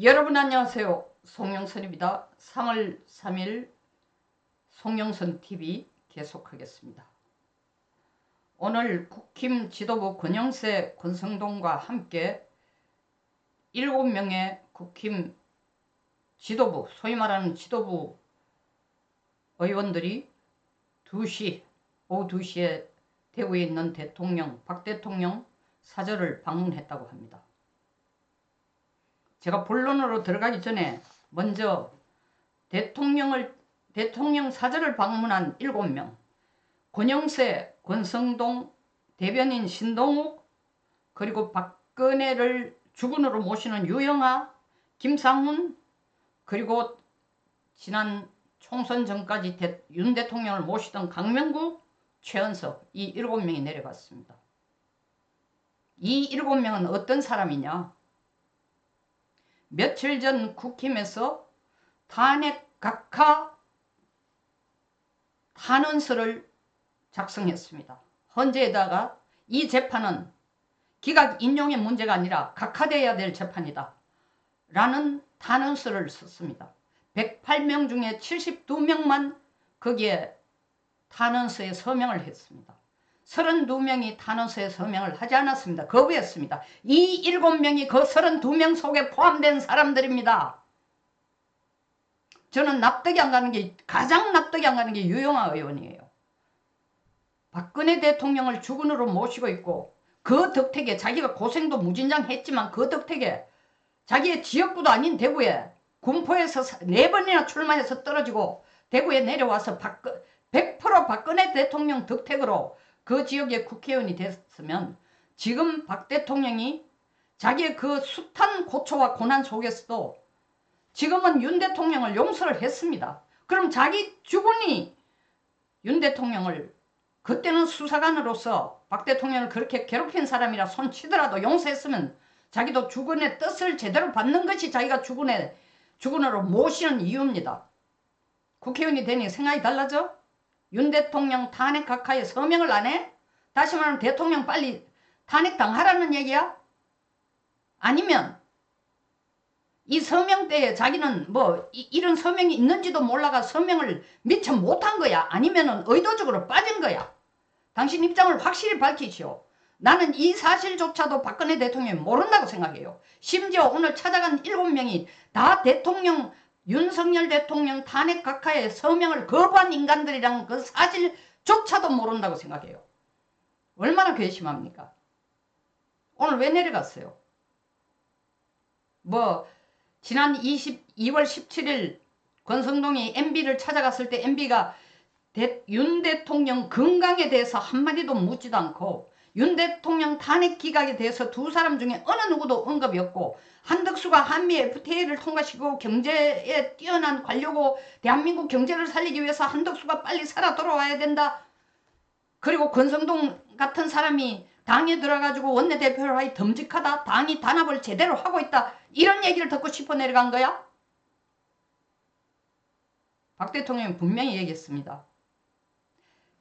여러분 안녕하세요. 송영선입니다. 3월 3일 송영선 TV 계속하겠습니다. 오늘 국힘 지도부 권영세 권성동과 함께 7명의 국힘 지도부, 소위 말하는 지도부 의원들이 2시, 오후 2시에 대구에 있는 대통령, 박 대통령 사저를 방문했다고 합니다. 제가 본론으로 들어가기 전에 먼저 대통령을 대통령 사저를 방문한 7명 권영세, 권성동, 대변인 신동욱 그리고 박근혜를 주군으로 모시는 유영아, 김상훈 그리고 지난 총선 전까지 대, 윤 대통령을 모시던 강명국, 최은석 이 7명이 내려갔습니다. 이 7명은 어떤 사람이냐? 며칠 전 국힘에서 탄핵 각하 탄원서를 작성했습니다. 헌재에다가 이 재판은 기각 인용의 문제가 아니라 각하되어야 될 재판이다. 라는 탄원서를 썼습니다. 108명 중에 72명만 거기에 탄원서에 서명을 했습니다. 32명이 탄원서에 서명을 하지 않았습니다. 거부했습니다. 이 7명이 그 32명 속에 포함된 사람들입니다. 저는 납득이 안 가는 게 가장 납득이 안 가는 게 유영아 의원이에요. 박근혜 대통령을 주군으로 모시고 있고 그 덕택에 자기가 고생도 무진장 했지만 그 덕택에 자기의 지역구도 아닌 대구에 군포에서 네 번이나 출마해서 떨어지고 대구에 내려와서 박, 100% 박근혜 대통령 덕택으로 그 지역의 국회의원이 됐으면 지금 박 대통령이 자기의 그 숱한 고초와 고난 속에서도 지금은 윤 대통령을 용서를 했습니다. 그럼 자기 주군이 윤 대통령을 그때는 수사관으로서 박 대통령을 그렇게 괴롭힌 사람이라 손치더라도 용서했으면 자기도 주군의 뜻을 제대로 받는 것이 자기가 주군의 주군으로 모시는 이유입니다. 국회의원이 되니 생각이 달라져? 윤 대통령 탄핵 각하에 서명을 안 해? 다시 말하면 대통령 빨리 탄핵 당하라는 얘기야? 아니면 이 서명 때에 자기는 뭐 이, 런 서명이 있는지도 몰라가 서명을 미처 못한 거야? 아니면 의도적으로 빠진 거야? 당신 입장을 확실히 밝히시오. 나는 이 사실조차도 박근혜 대통령이 모른다고 생각해요. 심지어 오늘 찾아간 일곱 명이다 대통령 윤석열 대통령 탄핵 각하에 서명을 거부한 인간들이란 그 사실조차도 모른다고 생각해요. 얼마나 괘씸합니까? 오늘 왜 내려갔어요? 뭐 지난 20, 2월 17일 권성동이 MB를 찾아갔을 때 MB가 대, 윤 대통령 건강에 대해서 한마디도 묻지도 않고 윤 대통령 탄핵 기각에 대해서 두 사람 중에 어느 누구도 언급이 없고 한덕수가 한미 FTA를 통과시키고 경제에 뛰어난 관료고 대한민국 경제를 살리기 위해서 한덕수가 빨리 살아 돌아와야 된다. 그리고 권성동 같은 사람이 당에 들어가지고 원내대표를 하기 덤직하다. 당이 단합을 제대로 하고 있다. 이런 얘기를 듣고 싶어 내려간 거야? 박 대통령이 분명히 얘기했습니다.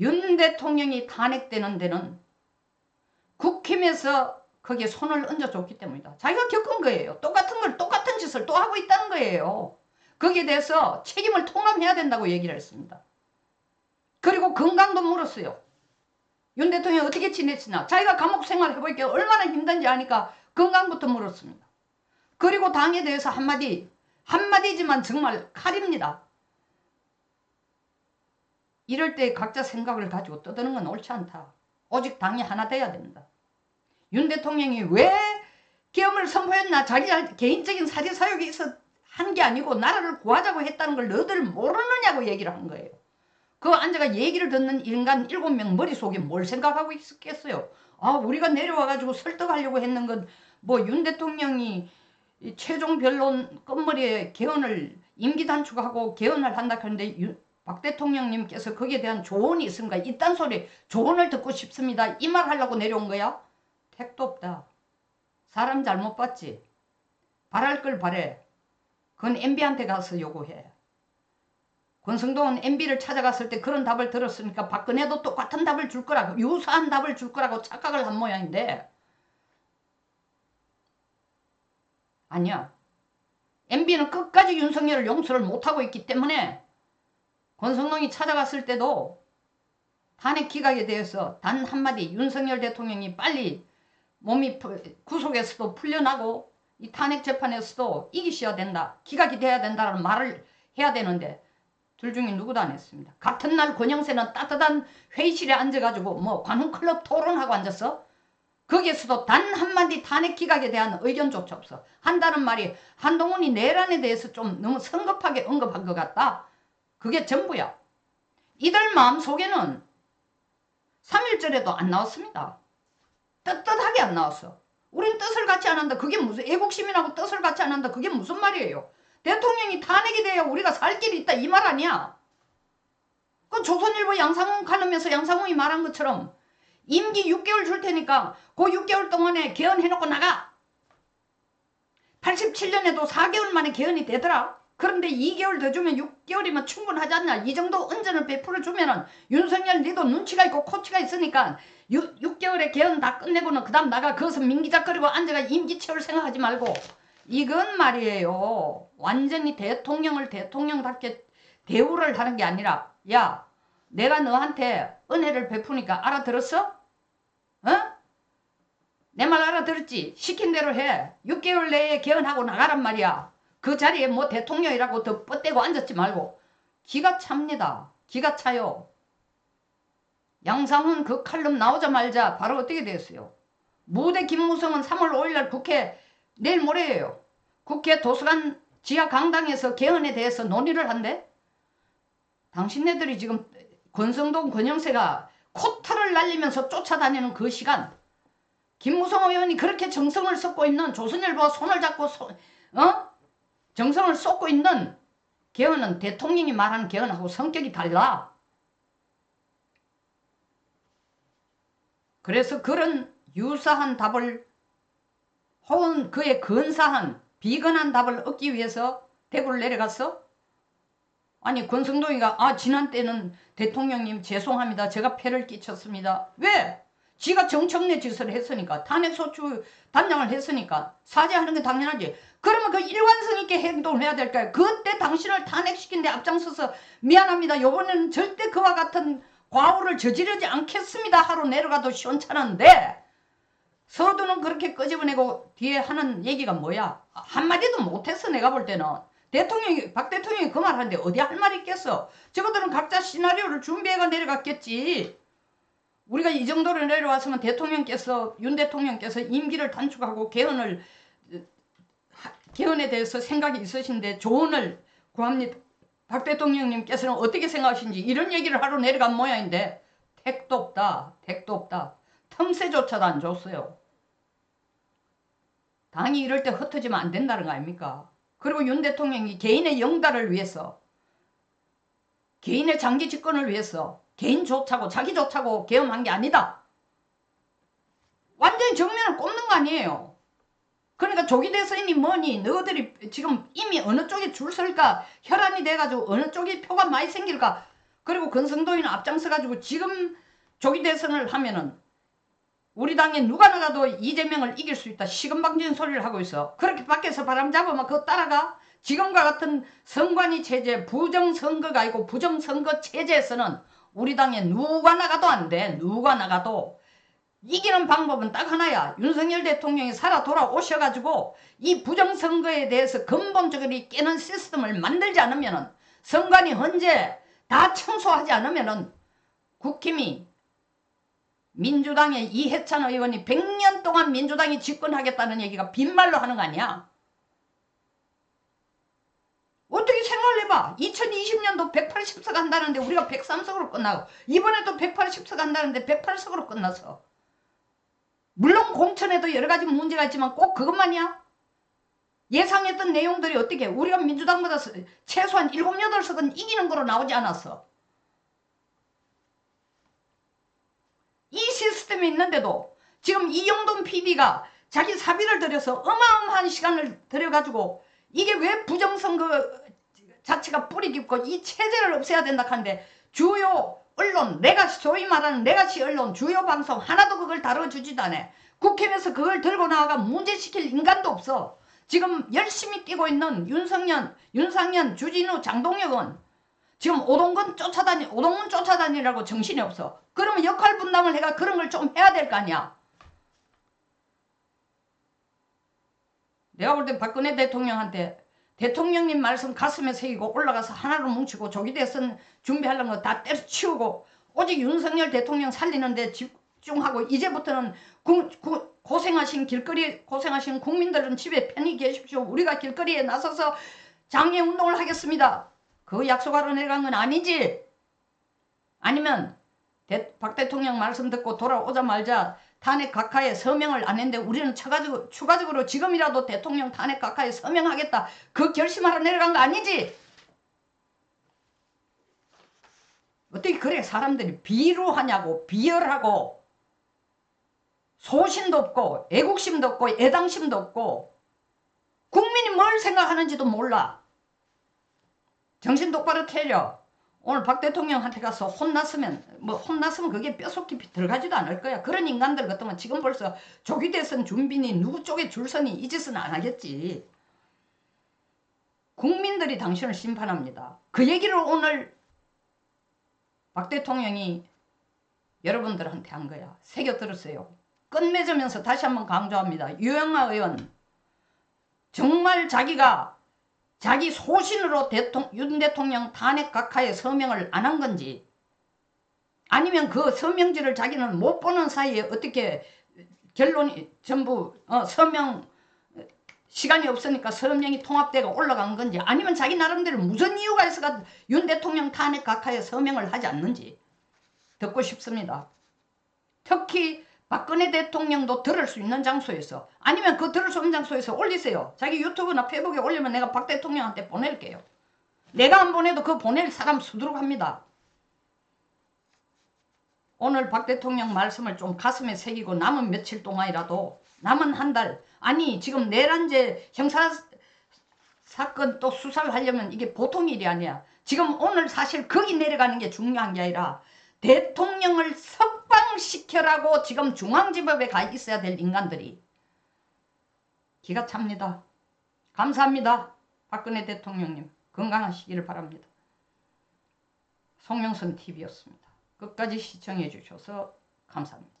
윤 대통령이 탄핵되는 데는 국힘에서 거기에 손을 얹어줬기 때문이다. 자기가 겪은 거예요. 똑같은 걸 똑같은 짓을 또 하고 있다는 거예요. 거기에 대해서 책임을 통감해야 된다고 얘기를 했습니다. 그리고 건강도 물었어요. 윤 대통령이 어떻게 지냈으나 자기가 감옥 생활 해보니까 얼마나 힘든지 아니까 건강부터 물었습니다. 그리고 당에 대해서 한마디 한마디지만 정말 칼입니다. 이럴 때 각자 생각을 가지고 떠드는 건 옳지 않다. 오직 당이 하나 돼야 된다. 윤 대통령이 왜 계엄을 선포했나 자기 개인적인 사지 사욕이 있어 한 게 아니고 나라를 구하자고 했다는 걸 너희들 모르느냐고 얘기를 한 거예요. 그 앉아가 얘기를 듣는 인간 일곱 명 머릿속에 뭘 생각하고 있었겠어요. 아 우리가 내려와가지고 설득하려고 했는 건 뭐 윤 대통령이 최종 변론 끝머리에 개헌을 임기 단축하고 개헌을 한다 그런데 박 대통령님께서 거기에 대한 조언이 있습니까? 이딴 소리 조언을 듣고 싶습니다. 이 말 하려고 내려온 거야? 택도 없다. 사람 잘못 봤지. 바랄 걸 바래. 그건 MB한테 가서 요구해. 권성동은 MB를 찾아갔을 때 그런 답을 들었으니까 박근혜도 똑같은 답을 줄 거라고 유사한 답을 줄 거라고 착각을 한 모양인데 아니야. MB는 끝까지 윤석열을 용서를 못하고 있기 때문에 권성동이 찾아갔을 때도 탄핵 기각에 대해서 단 한마디 윤석열 대통령이 빨리 몸이 푸- 구속에서도 풀려나고 이 탄핵 재판에서도 이기셔야 된다. 기각이 돼야 된다는 말을 해야 되는데 둘 중에 누구도 안 했습니다. 같은 날 권영세는 따뜻한 회의실에 앉아가지고 뭐 관훈클럽 토론하고 앉았어. 거기에서도 단 한마디 탄핵 기각에 대한 의견조차 없어. 한다는 말이 한동훈이 내란에 대해서 좀 너무 성급하게 언급한 것 같다. 그게 전부야. 이들 마음속에는 3.1절에도 안 나왔습니다. 떳떳하게 안 나왔어. 우린 뜻을 같이 안 한다. 그게 무슨 애국시민하고 뜻을 같이 안 한다. 그게 무슨 말이에요? 대통령이 탄핵이 돼야 우리가 살 길이 있다 이 말 아니야. 그 조선일보 양상훈 칼럼에서 양상훈이 말한 것처럼 임기 6개월 줄 테니까 그 6개월 동안에 개헌해놓고 나가. 87년에도 4개월 만에 개헌이 되더라. 그런데 2개월 더 주면 6개월이면 충분하지 않나. 이 정도 은전을 베풀어 주면 은 윤석열 니도 눈치가 있고 코치가 있으니까 6, 6개월에 개헌 다 끝내고는 그 다음 나가 거기서 민기작거리고 앉아가 임기 채울 생각하지 말고 이건 말이에요. 완전히 대통령을 대통령답게 대우를 하는 게 아니라 야 내가 너한테 은혜를 베푸니까 알아들었어? 어? 내 말 알아들었지? 시킨 대로 해. 6개월 내에 개헌하고 나가란 말이야. 그 자리에 뭐 대통령이라고 더 뻗대고 앉았지 말고. 기가 찹니다. 기가 차요. 양상훈 그 칼럼 나오자마자 바로 어떻게 됐어요? 무대 김무성은 3월 5일날 국회 내일 모레예요. 국회 도서관 지하 강당에서 개헌에 대해서 논의를 한대. 당신네들이 지금 권성동 권영세가 코타를 날리면서 쫓아다니는 그 시간 김무성 의원이 그렇게 정성을 쏟고 있는 조선일보와 손을 잡고 소- 어? 정성을 쏟고 있는 개헌은 대통령이 말하는 개헌하고 성격이 달라. 그래서 그런 유사한 답을 혹은 그의 근사한 비근한 답을 얻기 위해서 대구를 내려갔어? 아니 권성동이가 아 지난 때는 대통령님 죄송합니다. 제가 폐를 끼쳤습니다. 왜? 지가 정청래 짓을 했으니까 탄핵소추 단장을 했으니까 사죄하는 게 당연하지. 그러면 그 일관성 있게 행동을 해야 될까요? 그때 당신을 탄핵시킨 데 앞장서서 미안합니다. 요번에는 절대 그와 같은 과오를 저지르지 않겠습니다. 하루 내려가도 시원찮은데 서두는 그렇게 끄집어내고 뒤에 하는 얘기가 뭐야? 한마디도 못했어 내가 볼 때는. 대통령이 박 대통령이 그 말 하는데 어디 할 말이 있겠어? 저거들은 각자 시나리오를 준비해가 내려갔겠지. 우리가 이 정도로 내려왔으면 대통령께서 윤 대통령께서 임기를 단축하고 개헌을 하- 개헌에 대해서 생각이 있으신데 조언을 구합니다. 박 대통령님께서는 어떻게 생각하시는지 이런 얘기를 하러 내려간 모양인데 택도 없다. 택도 없다. 틈새조차도 안 줬어요. 당이 이럴 때 흩어지면 안 된다는 거 아닙니까? 그리고 윤 대통령이 개인의 영달을 위해서 개인의 장기 집권을 위해서 개인 좋다고 자기 좋다고 계엄한 게 아니다. 완전히 정면을 꼽는 거 아니에요. 그러니까 조기 대선이니 뭐니 너희들이 지금 이미 어느 쪽에 줄 설까? 혈안이 돼가지고 어느 쪽에 표가 많이 생길까? 그리고 건성도인은 앞장서가지고 지금 조기 대선을 하면은 우리 당에 누가 나가도 이재명을 이길 수 있다. 시금방진 소리를 하고 있어. 그렇게 밖에서 바람 잡으면 그거 따라가. 지금과 같은 선관위 체제 부정선거가 아니고 부정선거 체제에서는 우리 당에 누가 나가도 안 돼. 누가 나가도 이기는 방법은 딱 하나야. 윤석열 대통령이 살아 돌아오셔가지고 이 부정선거에 대해서 근본적으로 깨는 시스템을 만들지 않으면은 선관위 헌재 다 청소하지 않으면은 국힘이 민주당의 이해찬 의원이 100년 동안 민주당이 집권하겠다는 얘기가 빈말로 하는 거 아니야? 어떻게 생각을 해봐. 2020년도 180석 한다는데 우리가 103석으로 끝나고 이번에도 180석 한다는데 108석으로 끝나서 물론 공천에도 여러 가지 문제가 있지만 꼭 그것만이야? 예상했던 내용들이 어떻게 우리가 민주당보다 서- 최소한 7, 8석은 이기는 거로 나오지 않았어. 이 시스템이 있는데도 지금 이영돈 PD가 자기 사비를 들여서 어마어마한 시간을 들여가지고 이게 왜 부정선거 자체가 뿌리 깊고 이 체제를 없애야 된다 하는데 주요 언론 내가 소위 말하는 내가시 언론 주요 방송 하나도 그걸 다뤄주지도 않아 국회에서 그걸 들고 나와가 문제시킬 인간도 없어 지금 열심히 뛰고 있는 윤석열, 윤상현, 주진우, 장동혁은 지금 오동근 쫓아다니, 오동근 쫓아다니라고 정신이 없어. 그러면 역할 분담을 해가 그런 걸 좀 해야 될 거 아니야. 내가 볼때 박근혜 대통령한테 대통령님 말씀 가슴에 새기고 올라가서 하나로 뭉치고 조기 대선 준비하려는 거 다 때려치우고 오직 윤석열 대통령 살리는데 집중하고 이제부터는 구- 구- 고생하신 길거리 고생하신 국민들은 집에 편히 계십시오. 우리가 길거리에 나서서 장애 운동을 하겠습니다. 그 약속하러 내려간 건 아니지. 아니면 대- 박 대통령 말씀 듣고 돌아오자마자 탄핵 각하에 서명을 안 했는데 우리는 추가적으로, 추가적으로 지금이라도 대통령 탄핵 각하에 서명하겠다. 그 결심하러 내려간 거 아니지? 어떻게 그래 사람들이 비루하냐고 비열하고 소신도 없고 애국심도 없고 애당심도 없고 국민이 뭘 생각하는지도 몰라. 정신 똑바로 차려. 오늘 박 대통령한테 가서 혼났으면 뭐 혼났으면 그게 뼛속 깊이 들어가지도 않을 거야. 그런 인간들 같으면 지금 벌써 조기 대선 준비니 누구 쪽에 줄서니 이 짓은 안 하겠지. 국민들이 당신을 심판합니다. 그 얘기를 오늘 박 대통령이 여러분들한테 한 거야. 새겨 들었어요. 끝맺으면서 다시 한번 강조합니다. 유영아 의원 정말 자기가 자기 소신으로 대통, 윤 대통령 탄핵 각하에 서명을 안 한 건지 아니면 그 서명지를 자기는 못 보는 사이에 어떻게 결론이 전부 어, 서명 시간이 없으니까 서명이 통합되가 올라간 건지 아니면 자기 나름대로 무슨 이유가 있어가 윤 대통령 탄핵 각하에 서명을 하지 않는지 듣고 싶습니다. 특히 박근혜 대통령도 들을 수 있는 장소에서 아니면 그 들을 수 없는 장소에서 올리세요. 자기 유튜브나 페이북에 올리면 내가 박 대통령한테 보낼게요. 내가 안 보내도 그 보낼 사람 수두룩 합니다. 오늘 박 대통령 말씀을 좀 가슴에 새기고 남은 며칠 동안이라도 남은 한 달 아니 지금 내란죄 형사 사건 또 수사를 하려면 이게 보통 일이 아니야. 지금 오늘 사실 거기 내려가는 게 중요한 게 아니라 대통령을 석방시켜라고 지금 중앙지법에 가 있어야 될 인간들이 기가 찹니다. 감사합니다. 박근혜 대통령님 건강하시기를 바랍니다. 송영선 TV였습니다. 끝까지 시청해 주셔서 감사합니다.